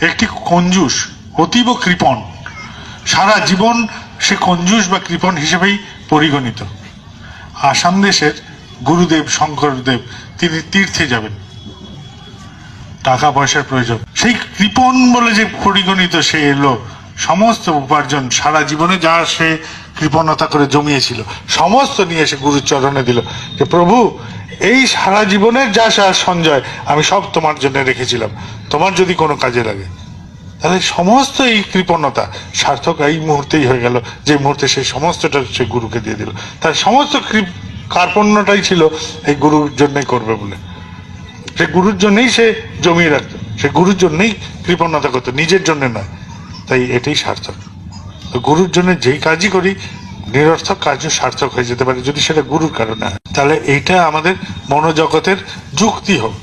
একটি কঞ্জুস অতীব কৃপণ। সারা জীবন সে কঞ্জুস বা কৃপণ হিসেবেই পরিগণিত। আসাম দেশের গুরুদেব, শঙ্করদেব, তিনি তীর্থে যাবেন। টাকা পয়সার প্রয়োজন। সেই কৃপণ বলে যে পরিগণিত, সে এলো সমস্ত উপার্জন সারা জীবনে যা সে কৃপণতা করে জমিয়েছিল, সমস্ত নিয়ে এসে গুরুর চরণে দিল যে, প্রভু, এই সারা জীবনের যা সার সঞ্জয়, আমি সব তোমার জন্য রেখেছিলাম। তোমার যদি কোনো কাজে লাগে। তাহলে সমস্ত এই কৃপণতা সার্থক এই মুহূর্তেই হয়ে গেল, যে মুহূর্তে সেই সমস্তটা সে গুরুকে দিয়ে দিল। তার সমস্ত কৃপ কার্পণ্যটাই ছিল এই গুরুর জন্যই করবে বলে। সে গুরুর জন্যই সে জমিয়ে রাখতো, সে গুরুর জন্যই কৃপণতা করতো, নিজের জন্য নয়। তাই এটাই সার্থক। গুরুর জন্য যেই কাজই করি, নিরর্থক কার্য সার্থক হয়ে যেতে পারে যদি সেটা গুরুর কারণে হয়। তাহলে এইটা আমাদের মনোজগতের যুক্তি হোক।